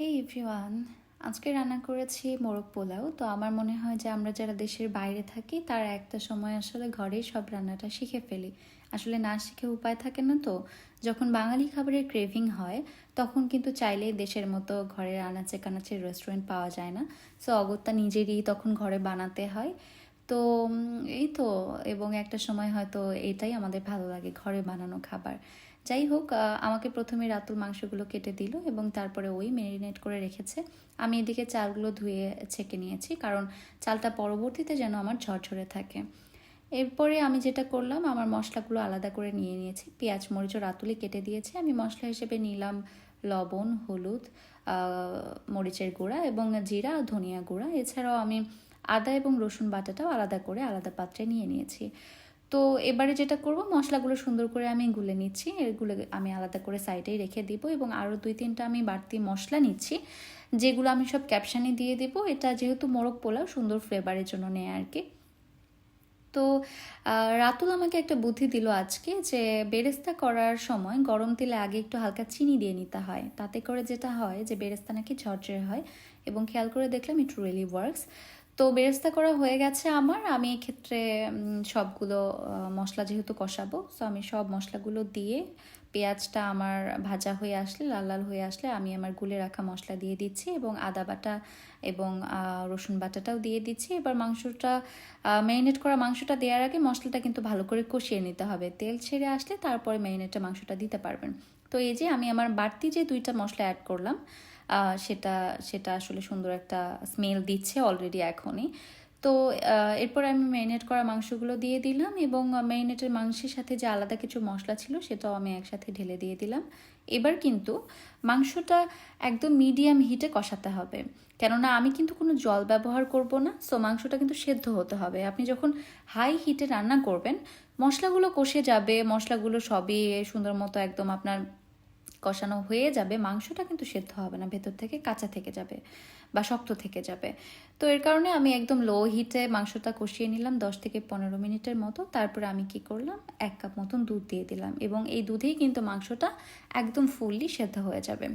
হেই everyone আজকে রান্না করেছি মোরগ পোলাও। তো আমার মনে হয় যে আমরা যারা দেশের বাইরে থাকি, তার একটা সময় আসলে ঘরেই সব রান্নাটা শিখে ফেলি। আসলে না শিখে উপায় থাকে না তো। যখন বাঙালি খাবারের ক্রেভিং হয়, তখন কিন্তু চাইলেই দেশের মতো ঘরের আনাচে কানাচে রেস্টুরেন্ট পাওয়া যায় না। সো অগত্যা নিজেরই তখন ঘরে বানাতে হয়। তো এই তো, এবং একটা সময় হয়তো এটাই আমাদের ভালো লাগে, ঘরে বানানো খাবার। যাই হোক আমাকে প্রথমে রাতুল মাংসগুলো কেটে দিল এবং তারপরে ওই ম্যারিনেট করে রেখেছে। আমি এদিকে চালগুলো ধুয়ে ছেঁকে নিয়েছি কারণ চালটা পরবর্তীতে যেন আমার ঝরঝরে থাকে। এরপরে আমি যেটা করলাম, আমার মশলাগুলো আলাদা করে নিয়ে নিয়েছি। পেঁয়াজ, মরিচ রাতুলি কেটে দিয়েছি। আমি মশলা হিসেবে নিলাম লবণ, হলুদ মরিচের গুঁড়া এবং জিরা ধনিয়া গুঁড়া। এছাড়াও আমি আদা এবং রসুন বাটাটাও আলাদা করে আলাদা পাত্রে নিয়ে নিয়েছি। তো এবারে যেটা করব, মশলাগুলো সুন্দর করে আমি গুলে নিচ্ছি। এগুলো আমি আলাদা করে সাইডেই রেখে দিব এবং আরও দুই তিনটা আমি বাড়তি মশলা নিচ্ছি, যেগুলো আমি সব ক্যাপশানে দিয়ে দিব। এটা যেহেতু মোরগ পোলাও, সুন্দর ফ্লেভারের জন্য নেয় আর কি। তো রাতুল আমাকে একটা বুদ্ধি দিল আজকে যে বেরেস্তা করার সময় গরম তেলে আগে একটু হালকা চিনি দিয়ে নিতে হয়। তাতে করে যেটা হয় যে বেরেস্তা নাকি ঝরঝরে হয় এবং খেয়াল করে দেখলাম ইট রিয়েলি ওয়ার্কস তো বেরেস্তা করা হয়ে গেছে আমার। আমি এক্ষেত্রে সবগুলো মশলা যেহেতু কষাবো সো আমি সব মশলাগুলো দিয়ে পেঁয়াজটা আমার ভাজা হয়ে আসলে, লাল লাল হয়ে আসলে আমি আমার গুলে রাখা মশলা দিয়ে দিচ্ছি এবং আদা বাটা এবং রসুন বাটাটাও দিয়ে দিচ্ছি। এবার মাংসটা ম্যারিনেট করা মাংসটা দেওয়ার আগে মশলাটা কিন্তু ভালো করে কষিয়ে নিতে হবে। তেল ছেড়ে আসলে তারপরে ম্যারিনেটটা মাংসটা দিতে পারবেন। তো এই যে আমি আমার বাড়তি যে দুইটা মশলা অ্যাড করলাম সেটা সেটা আসলে সুন্দর একটা স্মেল দিচ্ছে অলরেডি এখনই। তো এরপর আমি ম্যারিনেট করা মাংসগুলো দিয়ে দিলাম এবং ম্যারিনেটের মাংসের সাথে যে আলাদা কিছু মশলা ছিল সেটাও আমি একসাথে ঢেলে দিয়ে দিলাম। এবার কিন্তু মাংসটা একদম মিডিয়াম হিটে কষাতে হবে। কেননা আমি কিন্তু কোনো জল ব্যবহার করব না সো মাংসটা কিন্তু সেদ্ধ হতে হবে। আপনি যখন হাই হিটে রান্না করবেন, মশলাগুলো কষে যাবে, মশলাগুলো সবই সুন্দর মতো একদম আপনার কষানো হয়ে যাবে, মাংসটা কিন্তু সেদ্ধ হবে না, ভেতর থেকে কাঁচা থেকে যাবে বা শক্ত থেকে যাবে। তো এর কারণে আমি একদম লো হিটে মাংসটা কষিয়ে নিলাম দশ থেকে পনেরো মিনিটের মতো। তারপরে আমি কি করলাম? এক কাপ মতন দুধ দিয়ে দিলাম এবং এই দুধেই কিন্তু মাংসটা একদম ফুললি সেদ্ধ হয়ে যাবে।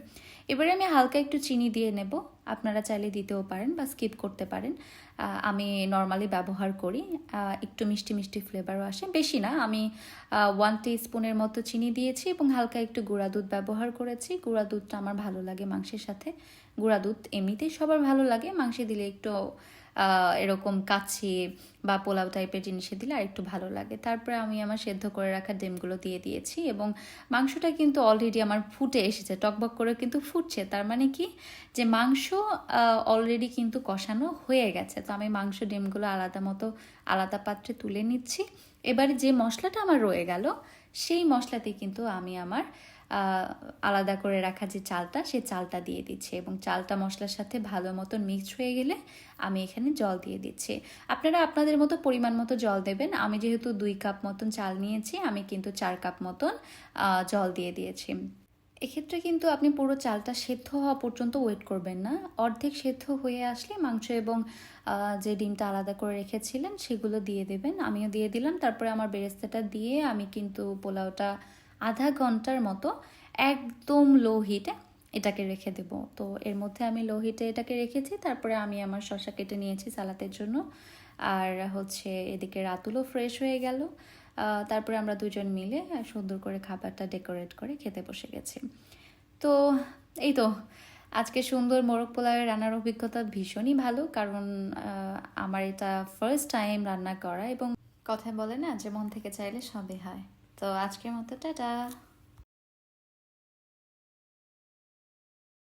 এবারে আমি হালকা একটু চিনি দিয়ে নেব। আপনারা চাইলে দিতেও পারেন বা স্কিপ করতে পারেন। আমি নর্মালি ব্যবহার করি। একটু মিষ্টি মিষ্টি ফ্লেভারও আসে। বেশি না, আমি ওয়ান স্পুনের মতো চিনি দিয়েছি এবং হালকা একটু গুঁড়া দুধ ব্যবহার করেছি। গুঁড়া দুধটা আমার ভালো লাগে মাংসের সাথে। গুঁড়া দুধ এমনিতেই সবার ভালো লাগে। মাংসে দিলে একটু এরকম কাচ্ছি বা পোলাও টাইপের জিনিসে দিলে আর একটু ভালো লাগে। তারপরে আমি আমার সেদ্ধ করে রাখা ডিমগুলো দিয়ে দিয়েছি এবং মাংসটা কিন্তু অলরেডি আমার ফুটে এসেছে, টকবক করে কিন্তু ফুটছে। তার মানে কি? যে মাংস অলরেডি কিন্তু কষানো হয়ে গেছে। তো আমি মাংস ডিমগুলো আলাদা মতো, আলাদা পাত্রে তুলে নিচ্ছি। এবারে যে মশলাটা আমার রয়ে গেল সেই মশলাতে কিন্তু আমি আমার আলাদা করে রাখা যে চালটা, সে চালটা দিয়ে দিচ্ছি এবং চালটা মশলার সাথে ভালো মতন মিক্স হয়ে গেলে আমি এখানে জল দিয়ে দিচ্ছি। আপনারা আপনাদের মতো পরিমাণ মতো জল দেবেন। আমি যেহেতু দুই কাপ মতন চাল নিয়েছি, আমি কিন্তু চার কাপ মতন জল দিয়ে দিয়েছি। এক্ষেত্রে কিন্তু আপনি পুরো চালটা সেদ্ধ হওয়া পর্যন্ত ওয়েট করবেন না। অর্ধেক সেদ্ধ হয়ে আসলে মাংস এবং যে ডিমটা আলাদা করে রেখেছিলেন সেগুলো দিয়ে দেবেন। আমিও দিয়ে দিলাম। তারপরে আমার বেরেস্তাটা দিয়ে আমি কিন্তু পোলাওটা আধা ঘণ্টার মতো একদম লো হিটে এটাকে রেখে দেব। তো এর মধ্যে আমি লো হিটে এটাকে রেখেছি। তারপরে আমি আমার শসা কেটে নিয়েছি সালাতের জন্য। আর হচ্ছে এদিকে রাতুলও ফ্রেশ হয়ে গেল। তারপরে আমরা দুজন মিলে সুন্দর করে খাবারটা ডেকোরেট করে খেতে বসে গেছি। তো এই তো, আজকে সুন্দর মোরগ পোলাওয়ের রান্নার অভিজ্ঞতা ভীষণই ভালো, কারণ আমার এটা ফার্স্ট টাইম রান্না করা এবং কথা বলে না যে মন থেকে চাইলে সবই হয়। তো আজকের মতো, টাটা!